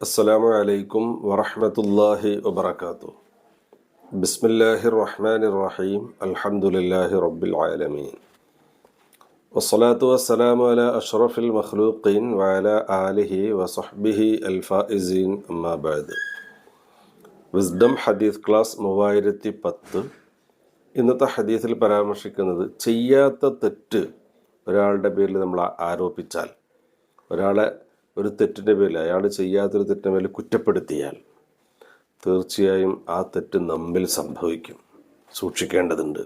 السلام عليكم ورحمة الله وبركاته بسم الله الرحمن الرحيم الحمد لله رب العالمين والصلاة والسلام على أشرف المخلوقين وعلى آله وصحبه الفائزين أما بعد wisdom ഹദീസ് class മൂവായിരത്തി പത്ത് ഇന്നത്തെ ഹദീസിൽ പരാമർശിക്കുന്നത് ചെയ്യാത്ത തെറ്റ് ഒരാളുടെ പേരിൽ നമ്മൾ ആരോപിച്ചാൽ ഒരാളെ ഒരു തെറ്റിന്റെ പേരിൽ അയാൾ ചെയ്യാത്തൊരു തെറ്റിന്റെ പേരിൽ കുറ്റപ്പെടുത്തിയാൽ തീർച്ചയായും ആ തെറ്റ് നമ്മിൽ സംഭവിക്കും. സൂക്ഷിക്കേണ്ടതുണ്ട്.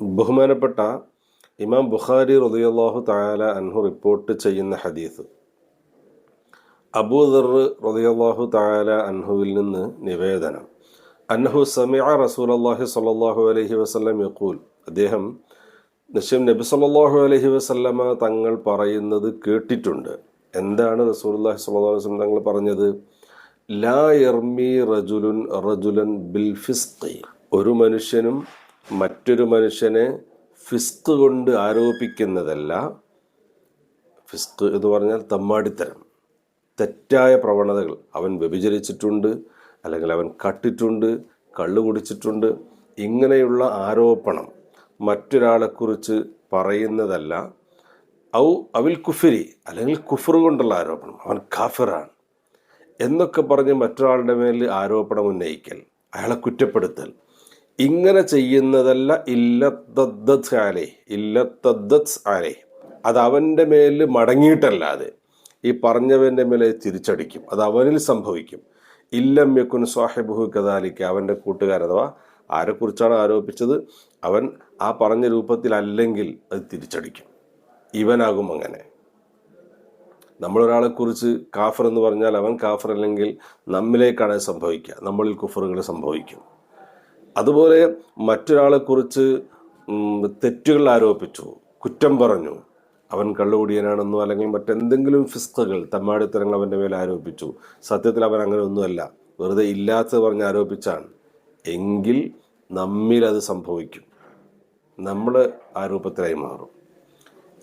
ബഹുമാനപ്പെട്ട ഇമാം ബുഖാരി റളിയല്ലാഹു തആല അൻഹു റിപ്പോർട്ട് ചെയ്യുന്ന ഹദീസ്. അബൂദർ റളിയല്ലാഹു തആല അൻഹുവിൽ നിന്ന് നിവേദനം. അൻഹു സമിഅ അള്ളാഹി സ്വല്ലല്ലാഹു അലഹി വസ്ലം യക്കൂൽ അദ്ദേഹം നിശ്ചയം നബി സല്ലാഹു അലഹി വസ്ല്ലമ തങ്ങൾ പറയുന്നത് കേട്ടിട്ടുണ്ട്. എന്താണ് റസൂലുള്ളാഹി സ്വല്ലല്ലാഹു അലൈഹി വസല്ലം തങ്ങൾ പറഞ്ഞത്? ലാ എർമി റജുലുൻ റജുലൻ ബിൽ ഫിസ്ഖി. ഒരു മനുഷ്യനും മറ്റൊരു മനുഷ്യനെ ഫിസ്ക് കൊണ്ട് ആരോപിക്കുന്നതല്ല. ഫിസ്ക് എന്ന് പറഞ്ഞാൽ തമ്മാടിത്തരം. തെറ്റായ പ്രവണതകൾ. അവൻ വ്യഭിചരിച്ചിട്ടുണ്ട് അല്ലെങ്കിൽ അവൻ കട്ടിട്ടുണ്ട് കള്ളു കുടിച്ചിട്ടുണ്ട്. ഇങ്ങനെയുള്ള ആരോപണം മറ്റൊരാളെക്കുറിച്ച് പറയുന്നതല്ല. ഔ അവിൽ കുഫിരി അല്ലെങ്കിൽ കുഫർ കൊണ്ടുള്ള ആരോപണം. അവൻ കാഫിറാണ്. എന്നൊക്കെ പറഞ്ഞ് മറ്റൊരാളുടെ മേൽ ആരോപണം ഉന്നയിക്കൽ അയാളെ കുറ്റപ്പെടുത്തൽ. ഇങ്ങനെ ചെയ്യുന്നതല്ല ഇല്ലത്തദ്ദത്ത് ആലേ ഇല്ലത്തദ്ദത്ത് ആലേ അത് അവന്റെ മേൽ മടങ്ങിയിട്ടല്ലാതെ ഈ പറഞ്ഞവന്റെ മേലെ തിരിച്ചടിക്കും. അത് അവനിൽ സംഭവിക്കും. ഇല്ലം യക്കുൻ സാഹിബുഹു കദാലിക്ക് അവന്റെ കൂട്ടുകാരഥവാ ആരെക്കുറിച്ചാണ് ആരോപിച്ചത്? അവൻ ആ പറഞ്ഞ രൂപത്തിലല്ലെങ്കിൽ അത് തിരിച്ചടിക്കും. ഇവനാകും അങ്ങനെ. നമ്മളൊരാളെക്കുറിച്ച് കാഫർ എന്ന് പറഞ്ഞാൽ അവൻ കാഫർ അല്ലെങ്കിൽ നമ്മിലേക്കാണ് സംഭവിക്കുക. നമ്മളിൽ കുഫറുകൾ സംഭവിക്കും. അതുപോലെ മറ്റൊരാളെക്കുറിച്ച് തെറ്റുകൾ ആരോപിച്ചു കുറ്റം പറഞ്ഞു അവൻ കള്ളുകുടിയനാണെന്നോ അല്ലെങ്കിൽ മറ്റെന്തെങ്കിലും ഫിസ്കകൾ തമ്മാടിത്തരങ്ങൾ അവന്റെ മേലെ ആരോപിച്ചു സത്യത്തിൽ അവൻ അങ്ങനെ ഒന്നുമല്ല വെറുതെ ഇല്ലാത്തത് പറഞ്ഞ് ആരോപിച്ചാണ്. എങ്കിൽ നമ്മിൽ അത് സംഭവിക്കും. നമ്മൾ ആ രൂപത്തിലായി മാറും.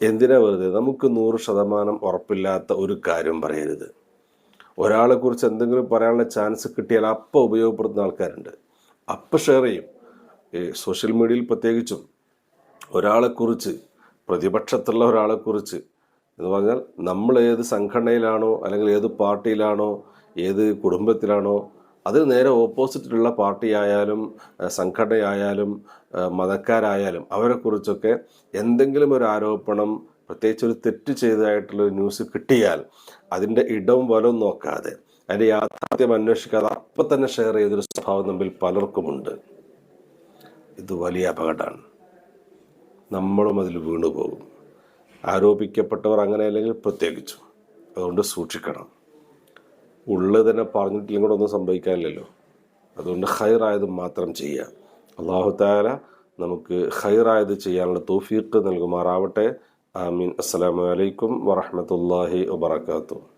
എന്തിനാ വെറുതെ? നമുക്ക് നൂറ് ശതമാനം ഉറപ്പില്ലാത്ത ഒരു കാര്യം പറയരുത്. ഒരാളെക്കുറിച്ച് എന്തെങ്കിലും പറയാനുള്ള ചാൻസ് കിട്ടിയാൽ അപ്പം ഉപയോഗപ്പെടുത്തുന്ന ആൾക്കാരുണ്ട്. അപ്പം ഷെയർ ചെയ്യും. ഈ സോഷ്യൽ മീഡിയയിൽ പ്രത്യേകിച്ചും ഒരാളെക്കുറിച്ച് പ്രതിപക്ഷത്തുള്ള ഒരാളെക്കുറിച്ച് എന്ന് പറഞ്ഞാൽ നമ്മൾ ഏത് സംഘടനയിലാണോ അല്ലെങ്കിൽ ഏത് പാർട്ടിയിലാണോ ഏത് കുടുംബത്തിലാണോ അതിന് നേരെ ഓപ്പോസിറ്റിലുള്ള പാർട്ടി ആയാലും ഏഹ് സംഘടനയായാലും മതക്കാരായാലും അവരെക്കുറിച്ചൊക്കെ എന്തെങ്കിലും ഒരു ആരോപണം പ്രത്യേകിച്ച് ഒരു തെറ്റ് ചെയ്തതായിട്ടുള്ള ഒരു ന്യൂസ് കിട്ടിയാൽ അതിന്റെ ഇടവും വലവും നോക്കാതെ അതിന്റെ യാഥാർത്ഥ്യം അന്വേഷിക്കാതെ അപ്പം തന്നെ ഷെയർ ചെയ്തൊരു സ്വഭാവം തമ്മിൽ പലർക്കുമുണ്ട്. ഇത് വലിയ അപകടമാണ്. നമ്മളും അതിൽ വീണുപോകും. ആരോപിക്കപ്പെട്ടവർ അങ്ങനെ അല്ലെങ്കിൽ പ്രത്യേകിച്ചും. അതുകൊണ്ട് സൂക്ഷിക്കണം. ഉള്ളത് തന്നെ പറഞ്ഞിട്ടില്ലെങ്കിൽ കൂടെ ഒന്നും സംഭവിക്കാനില്ലല്ലോ. അതുകൊണ്ട് ഹൈറായത് മാത്രം ചെയ്യുക അള്ളാഹു താര നമുക്ക് ഹൈറായത് ചെയ്യാനുള്ള തോഫീക്ക് നൽകുമാറാവട്ടെ. ആമീൻ. അസ്സലാമു അലൈക്കും വറഹമത്തല്ലാഹി വബർക്കാത്തു